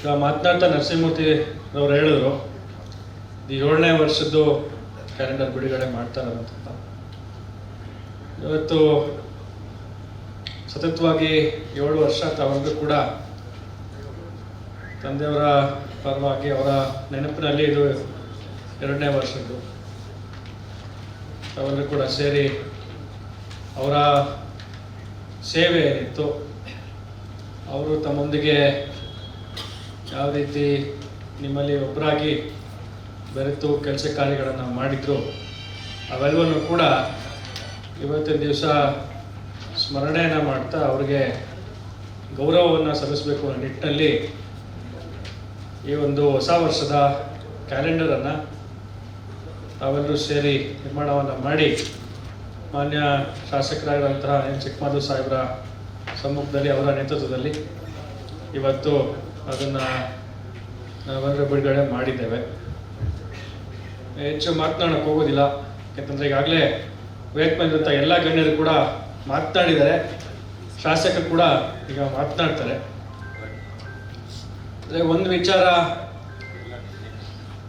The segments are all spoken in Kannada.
ಈಗ ಮಾತನಾಡ್ತಾ ನರಸಿಂಹಮೂರ್ತಿ ಅವರು ಹೇಳಿದ್ರು, ಈ ಏಳನೇ ವರ್ಷದ್ದು ಕ್ಯಾಲೆಂಡರ್ ಬಿಡುಗಡೆ ಮಾಡ್ತಾರೆ ಅಂತ ಇವತ್ತು ಸತತವಾಗಿ ಏಳು ವರ್ಷ ತಗೊಂಡು ಕೂಡ ತಂದೆಯವರ ಪರವಾಗಿ ಅವರ ನೆನಪಿನಲ್ಲಿ ಇದು ಎರಡನೇ ವರ್ಷದ್ದು. ತಾವೆಲ್ಲರೂ ಕೂಡ ಸೇರಿ ಅವರ ಸೇವೆ ಏನಿತ್ತು, ಅವರು ತಮ್ಮೊಂದಿಗೆ ಯಾವ ರೀತಿ ನಿಮ್ಮಲ್ಲಿ ಒಬ್ಬರಾಗಿ ಬೆರೆತು ಕೆಲಸ ಕಾರ್ಯಗಳನ್ನು ಮಾಡಿದ್ರು, ಅವೆಲ್ಲವನ್ನು ಕೂಡ ಇವತ್ತಿನ ದಿವಸ ಸ್ಮರಣೆಯನ್ನು ಮಾಡ್ತಾ ಅವ್ರಿಗೆ ಗೌರವವನ್ನು ಸಲ್ಲಿಸಬೇಕು ಅನ್ನೋ ನಿಟ್ಟಿನಲ್ಲಿ ಈ ಒಂದು ಹೊಸ ವರ್ಷದ ಕ್ಯಾಲೆಂಡರನ್ನು ತಾವೆಲ್ಲರೂ ಸೇರಿ ನಿರ್ಮಾಣವನ್ನು ಮಾಡಿ ಮಾನ್ಯ ಶಾಸಕರಾಗಿರುವಂತಹ ಎನ್. ಚಿಕ್ಕಮಾಧು ಸಾಹೇಬರ ಸಮ್ಮುಖದಲ್ಲಿ ಅವರ ನೇತೃತ್ವದಲ್ಲಿ ಇವತ್ತು ಅದನ್ನು ನಾವೆಲ್ಲರೂ ಬಿಡುಗಡೆ ಮಾಡಿದ್ದೇವೆ. ಹೆಚ್ಚು ಮಾತನಾಡೋಕೆ ಹೋಗೋದಿಲ್ಲ. ಯಾಕಂದರೆ ಈಗಾಗಲೇ ವೇಕ್ ಮೇಲಿರುವಂಥ ಎಲ್ಲ ಗಣ್ಯರು ಕೂಡ ಮಾತನಾಡಿದ್ದಾರೆ. ಶಾಸಕರು ಕೂಡ ಈಗ ಮಾತನಾಡ್ತಾರೆ. ಅಂದರೆ ಒಂದು ವಿಚಾರ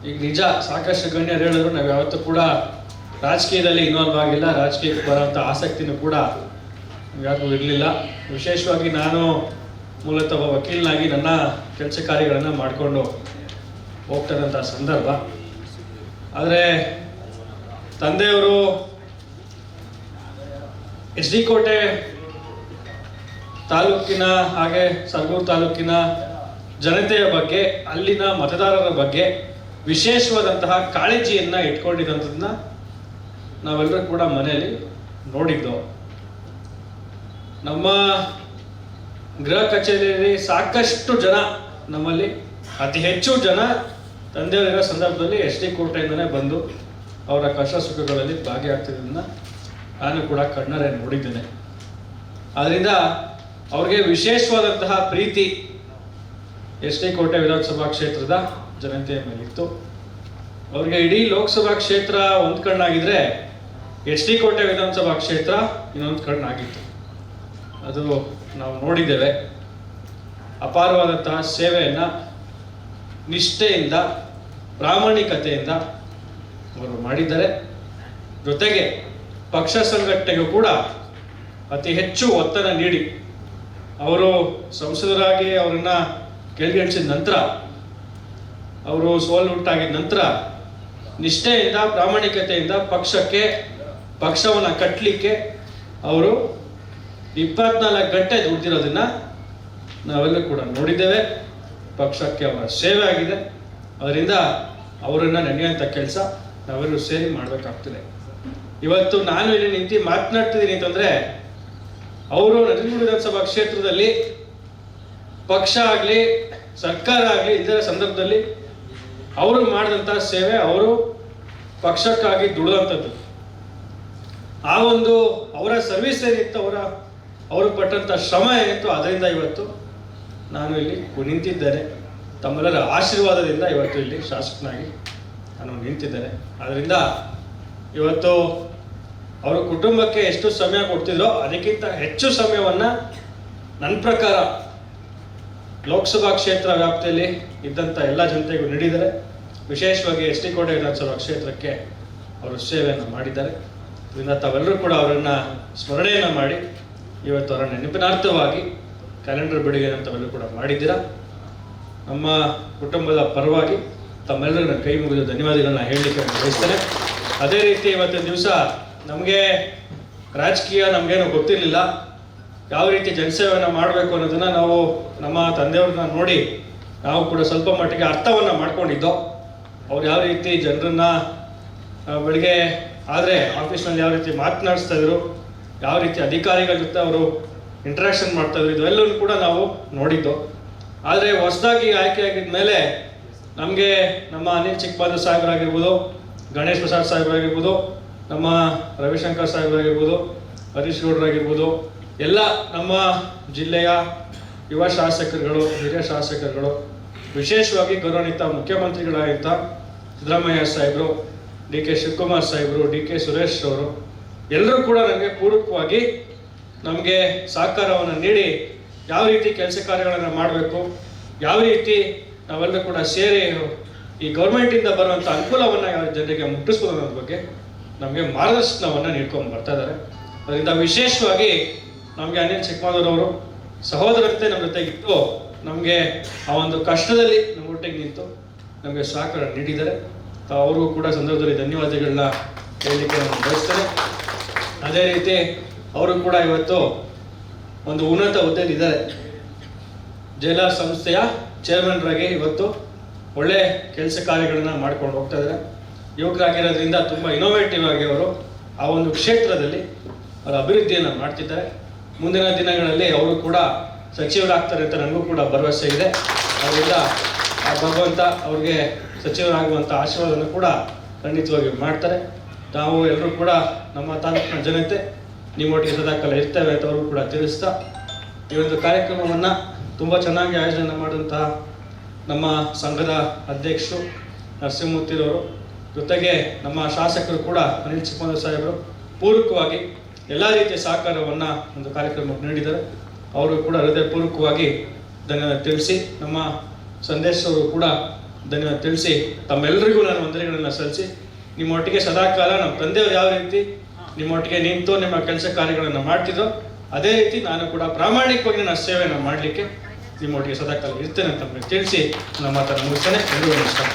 ಈಗ ನಿಜ, ಸಾಕಷ್ಟು ಗಣ್ಯರು ಹೇಳಿದ್ರು, ನಾವು ಯಾವತ್ತೂ ಕೂಡ ರಾಜಕೀಯದಲ್ಲಿ ಇನ್ವಾಲ್ವ್ ಆಗಿಲ್ಲ. ರಾಜಕೀಯಕ್ಕೆ ಬರೋಂಥ ಆಸಕ್ತಿನೂ ಕೂಡ ಯಾರಿಗೂ ಇರಲಿಲ್ಲ. ವಿಶೇಷವಾಗಿ ನಾನು ಮೂಲತಃ ವಕೀಲನಾಗಿ ನನ್ನ ಕೆಲಸ ಕಾರ್ಯಗಳನ್ನು ಮಾಡಿಕೊಂಡು ಹೋಗ್ತಿರೋಂಥ ಸಂದರ್ಭ. ಆದರೆ ತಂದೆಯವರು ಎಸ್ ಡಿ ಕೋಟೆ ತಾಲೂಕಿನ ಹಾಗೆ ಸರ್ಗೂರು ತಾಲೂಕಿನ ಜನತೆಯ ಬಗ್ಗೆ, ಅಲ್ಲಿನ ಮತದಾರರ ಬಗ್ಗೆ ವಿಶೇಷವಾದಂತಹ ಕಾಳಜಿಯನ್ನು ಇಟ್ಕೊಂಡಿದ್ದಂಥದ್ದನ್ನ ನಾವೆಲ್ಲರೂ ಕೂಡ ಮನೆಯಲ್ಲಿ ನೋಡಿದ್ದೋ. ನಮ್ಮ ಗೃಹ ಕಚೇರಿಯಲ್ಲಿ ಸಾಕಷ್ಟು ಜನ ನಮ್ಮಲ್ಲಿ, ಅತಿ ಹೆಚ್ಚು ಜನ ತಂದೆಯವರಿರೋ ಸಂದರ್ಭದಲ್ಲಿ ಎಸ್ ಡಿ ಕೋಟೆಯಿಂದನೇ ಬಂದು ಅವರ ಕಷ್ಟ ಸುಖಗಳಲ್ಲಿ ಭಾಗಿಯಾಗ್ತಿದ್ದನ್ನ ನಾನು ಕೂಡ ಕಣ್ಣರೆ ನೋಡಿದ್ದೇನೆ. ಆದ್ರಿಂದ ಅವ್ರಿಗೆ ವಿಶೇಷವಾದಂತಹ ಪ್ರೀತಿ ಎಸ್ ಡಿ ಕೋಟೆ ವಿಧಾನಸಭಾ ಕ್ಷೇತ್ರದ ಜನತೆಯ ಮೇಲಿತ್ತು. ಅವ್ರಿಗೆ ಇಡೀ ಲೋಕಸಭಾ ಕ್ಷೇತ್ರ ಒಂದು ಕಣ್ಣಾಗಿದ್ರೆ ಎಸ್ ಡಿ ಕೋಟೆ ವಿಧಾನಸಭಾ ಕ್ಷೇತ್ರ ಇನ್ನೊಂದು ಕಣ್ಣಾಗಿತ್ತು. ಅದು ನಾವು ನೋಡಿದ್ದೇವೆ. ಅಪಾರವಾದಂತಹ ಸೇವೆಯನ್ನು ನಿಷ್ಠೆಯಿಂದ, ಪ್ರಾಮಾಣಿಕತೆಯಿಂದ ಅವರು ಮಾಡಿದ್ದಾರೆ. ಜೊತೆಗೆ ಪಕ್ಷ ಸಂಘಟನೆಗೂ ಕೂಡ ಅತಿ ಹೆಚ್ಚು ಒತ್ತಡ ನೀಡಿ ಅವರು ಸಂಸದರಾಗಿ ಅವರನ್ನ ಕೆಳಗಿಳಿಸಿದ ನಂತರ, ಅವರು ಸೋಲುಂಟಾಗಿದ ನಂತರ ನಿಷ್ಠೆಯಿಂದ, ಪ್ರಾಮಾಣಿಕತೆಯಿಂದ ಪಕ್ಷಕ್ಕೆ, ಪಕ್ಷವನ್ನು ಕಟ್ಟಲಿಕ್ಕೆ ಅವರು ಇಪ್ಪತ್ನಾಲ್ಕು ಗಂಟೆ ದುಡ್ದಿರೋದನ್ನ ನಾವೆಲ್ಲ ಕೂಡ ನೋಡಿದ್ದೇವೆ. ಪಕ್ಷಕ್ಕೆ ಅವರ ಸೇವೆ ಆಗಿದೆ. ಅದರಿಂದ ಅವರನ್ನು ನೆನೆಯುವಂಥ ಕೆಲಸ ನಾವೆಲ್ಲರೂ ಸೇರಿ ಮಾಡಬೇಕಾಗ್ತದೆ. ಇವತ್ತು ನಾನು ಇಲ್ಲಿ ನಿಂತು ಮಾತನಾಡ್ತಿದ್ದೀನಿ ಅಂತಂದ್ರೆ, ಅವರು ನಂಜನಗೂಡು ವಿಧಾನಸಭಾ ಕ್ಷೇತ್ರದಲ್ಲಿ ಪಕ್ಷ ಆಗಲಿ, ಸರ್ಕಾರ ಆಗಲಿ ಇದರ ಸಂದರ್ಭದಲ್ಲಿ ಅವರು ಮಾಡಿದಂಥ ಸೇವೆ ಅವರು ಪಕ್ಷಕ್ಕಾಗಿ ದುಡಿದಂಥದ್ದು ಆ ಒಂದು ಅವರ ಸರ್ವಿಸ್ ಏನಿತ್ತು ಅವರ ಅವರು ಪಟ್ಟಂಥ ಶ್ರಮ ಏನಿತ್ತು ಅದರಿಂದ ಇವತ್ತು ನಾನು ಇಲ್ಲಿ ನಿಂತಿದ್ದೇನೆ. ತಮ್ಮೆಲ್ಲರ ಆಶೀರ್ವಾದದಿಂದ ಇವತ್ತು ಇಲ್ಲಿ ಶಾಸಕನಾಗಿ ನಾನು ನಿಂತಿದ್ದೇನೆ. ಅದರಿಂದ ಇವತ್ತು ಅವರ ಕುಟುಂಬಕ್ಕೆ ಎಷ್ಟು ಸಮಯ ಕೊಡ್ತಿದ್ರೋ ಅದಕ್ಕಿಂತ ಹೆಚ್ಚು ಸಮಯವನ್ನು ನನ್ನ ಪ್ರಕಾರ ಲೋಕಸಭಾ ಕ್ಷೇತ್ರ ವ್ಯಾಪ್ತಿಯಲ್ಲಿ ಇದ್ದಂಥ ಎಲ್ಲ ಜನತೆಗೂ ನೀಡಿದ್ದಾರೆ. ವಿಶೇಷವಾಗಿ ಎಸ್ ಟಿ ಕೋಟೆ ವಿಧಾನಸಭಾ ಕ್ಷೇತ್ರಕ್ಕೆ ಅವರು ಸೇವೆಯನ್ನು ಮಾಡಿದ್ದಾರೆ. ಇದರಿಂದ ತಾವೆಲ್ಲರೂ ಕೂಡ ಅವರನ್ನು ಸ್ಮರಣೆಯನ್ನು ಮಾಡಿ ಇವತ್ತು ಅವರ ನೆನಪಿನಾರ್ಥವಾಗಿ ಕ್ಯಾಲೆಂಡರ್ ಬಿಡುಗೆಯನ್ನು ತಾವೆಲ್ಲರೂ ಕೂಡ ಮಾಡಿದ್ದೀರಾ? ನಮ್ಮ ಕುಟುಂಬದ ಪರವಾಗಿ ತಮ್ಮೆಲ್ಲರನ್ನ ಕೈ ಮುಗಿದು ಧನ್ಯವಾದಗಳನ್ನ ಹೇಳಲಿಕ್ಕೆ ಬಯಸ್ತೇನೆ. ಅದೇ ರೀತಿ ಇವತ್ತಿನ ದಿವಸ ನಮಗೆ ರಾಜಕೀಯ ನಮಗೇನು ಗೊತ್ತಿರಲಿಲ್ಲ. ಯಾವ ರೀತಿ ಜನಸೇವೆಯನ್ನು ಮಾಡಬೇಕು ಅನ್ನೋದನ್ನ ನಾವು ನಮ್ಮ ತಂದೆಯವ್ರನ್ನ ನೋಡಿ ನಾವು ಕೂಡ ಸ್ವಲ್ಪ ಮಟ್ಟಿಗೆ ಅರ್ಥವನ್ನು ಮಾಡ್ಕೊಂಡಿದ್ದೋ. ಅವ್ರು ಯಾವ ರೀತಿ ಜನರನ್ನ ಬೆಳಿಗ್ಗೆ ಆದರೆ ಆಫೀಸ್ನಲ್ಲಿ ಯಾವ ರೀತಿ ಮಾತನಾಡಿಸ್ತಾ ಇದ್ರು ಯಾವ ರೀತಿ ಅಧಿಕಾರಿಗಳ ಜೊತೆ ಅವರು ಇಂಟ್ರಾಕ್ಷನ್ ಮಾಡ್ತಾ ಇದ್ರು ಇದೆಲ್ಲವೂ ಕೂಡ ನಾವು ನೋಡಿದ್ದು. ಆದರೆ ಹೊಸದಾಗಿ ಆಯ್ಕೆಯಾಗಿದ್ದ ಮೇಲೆ ನಮಗೆ ನಮ್ಮ ಅನಿಲ್ ಚಿಕ್ಕಬಾದು ಸಾಹೇಬರಾಗಿರ್ಬೋದು, ಗಣೇಶ್ ಪ್ರಸಾದ್ ಸಾಹೇಬರಾಗಿರ್ಬೋದು, ನಮ್ಮ ರವಿಶಂಕರ್ ಸಾಹೇಬರಾಗಿರ್ಬೋದು, ಹರೀಶ್ ಗೌಡರಾಗಿರ್ಬೋದು, ಎಲ್ಲ ನಮ್ಮ ಜಿಲ್ಲೆಯ ಯುವ ಶಾಸಕರುಗಳು, ಹಿರಿಯ ಶಾಸಕರುಗಳು, ವಿಶೇಷವಾಗಿ ಗೌರವಾನ್ವಿತ ಮುಖ್ಯಮಂತ್ರಿಗಳಾಗಿದ್ದ ಸಿದ್ದರಾಮಯ್ಯ ಸಾಹೇಬರು, ಡಿ ಕೆ ಶಿವಕುಮಾರ್ ಸಾಹೇಬರು, ಡಿ ಕೆ ಸುರೇಶ್ ಅವರು ಎಲ್ಲರೂ ಕೂಡ ನನಗೆ ಪೂರಕವಾಗಿ ನಮಗೆ ಸಹಕಾರವನ್ನು ನೀಡಿ ಯಾವ ರೀತಿ ಕೆಲಸ ಕಾರ್ಯಗಳನ್ನು ಮಾಡಬೇಕು, ಯಾವ ರೀತಿ ನಾವೆಲ್ಲರೂ ಕೂಡ ಸೇರಿ ಈ ಗೌರ್ಮೆಂಟಿಂದ ಬರುವಂಥ ಅನುಕೂಲವನ್ನು ಯಾವ ಜನರಿಗೆ ಮುಟ್ಟಿಸ್ಬೋದು ಅನ್ನೋದ್ರ ಬಗ್ಗೆ ನಮಗೆ ಮಾರ್ಗದರ್ಶನವನ್ನು ನೀಡ್ಕೊಂಡು ಬರ್ತಾ ಇದ್ದಾರೆ. ಅದರಿಂದ ವಿಶೇಷವಾಗಿ ನಮಗೆ ಅನಿಲ್ ಚಿಕ್ಕಮಗಳೂರವರು ಸಹೋದರತೆ ನಮ್ಮ ಜೊತೆಗಿತ್ತು ನಮಗೆ ಆ ಒಂದು ಕಷ್ಟದಲ್ಲಿ ನಮ್ಮ ಒಟ್ಟಿಗೆ ನಿಂತು ನಮಗೆ ಸಹಕಾರ ನೀಡಿದ್ದಾರೆ. ಅವ್ರಿಗೂ ಕೂಡ ಸಂದರ್ಭದಲ್ಲಿ ಧನ್ಯವಾದಗಳನ್ನ ಹೇಳಲಿಕ್ಕೆ ನಾನು ಬಯಸ್ತೇನೆ. ಅದೇ ರೀತಿ ಅವರು ಕೂಡ ಇವತ್ತು ಒಂದು ಉನ್ನತ ಹುದ್ದೆಯಲ್ಲಿ ಇದ್ದಾರೆ ಜೈಲ ಸಂಸ್ಥೆಯ ಚೇರ್ಮನ್ರಾಗಿ ಇವತ್ತು ಒಳ್ಳೆ ಕೆಲಸ ಕಾರ್ಯಗಳನ್ನು ಮಾಡ್ಕೊಂಡು ಹೋಗ್ತಾ ಇದ್ದಾರೆ. ಯುವಕರಾಗಿರೋದ್ರಿಂದ ತುಂಬ ಇನೋವೇಟಿವ್ ಆಗಿ ಅವರು ಆ ಒಂದು ಕ್ಷೇತ್ರದಲ್ಲಿ ಅವರ ಅಭಿವೃದ್ಧಿಯನ್ನು ಮಾಡ್ತಿದ್ದಾರೆ. ಮುಂದಿನ ದಿನಗಳಲ್ಲಿ ಅವರು ಕೂಡ ಸಚಿವರಾಗ್ತಾರೆ ಅಂತ ನನಗೂ ಕೂಡ ಭರವಸೆ ಇದೆ. ಅದರಿಂದ ಆ ಭಗವಂತ ಅವ್ರಿಗೆ ಸಚಿವರಾಗುವಂಥ ಆಶೀರ್ವಾದವನ್ನು ಕೂಡ ಖಂಡಿತವಾಗಿ ಮಾಡ್ತಾರೆ. ನಾವು ಎಲ್ಲರೂ ಕೂಡ ನಮ್ಮ ತಾಲೂಕಿನ ಜನತೆ, ನಿಮ್ಮೊಟ್ಟಿಗೆ ಸದಾಕಾಲ ಇರ್ತೇವೆ ಅಂತ ಅವರು ಕೂಡ ತಿಳಿಸ್ತಾ, ಈ ಒಂದು ಕಾರ್ಯಕ್ರಮವನ್ನು ತುಂಬ ಚೆನ್ನಾಗಿ ಆಯೋಜನೆ ಮಾಡಿದಂತಹ ನಮ್ಮ ಸಂಘದ ಅಧ್ಯಕ್ಷರು ನರಸಿಂಹಮೂರ್ತಿರವರು ಜೊತೆಗೆ ನಮ್ಮ ಶಾಸಕರು ಕೂಡ ಅನಿಲ್ ಚಿಕ್ಕಮಂದ್ರ ಸಾಹೇಬರು ಪೂರಕವಾಗಿ ಎಲ್ಲ ರೀತಿಯ ಸಹಕಾರವನ್ನು ಒಂದು ಕಾರ್ಯಕ್ರಮಕ್ಕೆ ನೀಡಿದ್ದಾರೆ ಅವರು ಕೂಡ ಹೃದಯಪೂರ್ವಕವಾಗಿ ಧನ್ಯವಾದ ತಿಳಿಸಿ, ನಮ್ಮ ಸಂದೇಶವರು ಕೂಡ ಧನ್ಯವಾದ ತಿಳಿಸಿ ತಮ್ಮೆಲ್ಲರಿಗೂ ನಾನು ವಂದನೆಗಳನ್ನು ಸಲ್ಲಿಸಿ ನಿಮ್ಮೊಟ್ಟಿಗೆ ಸದಾಕಾಲ ನಮ್ಮ ತಂದೆಯವರು ಯಾವ ರೀತಿ ನಿಮ್ಮೊಟ್ಟಿಗೆ ನಿಂತು ನಿಮ್ಮ ಕೆಲಸ ಕಾರ್ಯಗಳನ್ನು ಮಾಡ್ತಿದ್ದೋ ಅದೇ ರೀತಿ ನಾನು ಕೂಡ ಪ್ರಾಮಾಣಿಕವಾಗಿ ನನ್ನ ಸೇವೆಯನ್ನು ಮಾಡಲಿಕ್ಕೆ ನಿಮ್ಮೊಟ್ಟಿಗೆ ಸದಾಕಾಲ ಇರ್ತೇನೆ ಅಂತ ತಿಳಿಸಿ ನಮ್ಮ ಮಾತನ್ನು ಮುಗಿಸ್ತೇನೆ. ಎಲ್ಲರಿಗೂ ನಮಸ್ಕಾರ.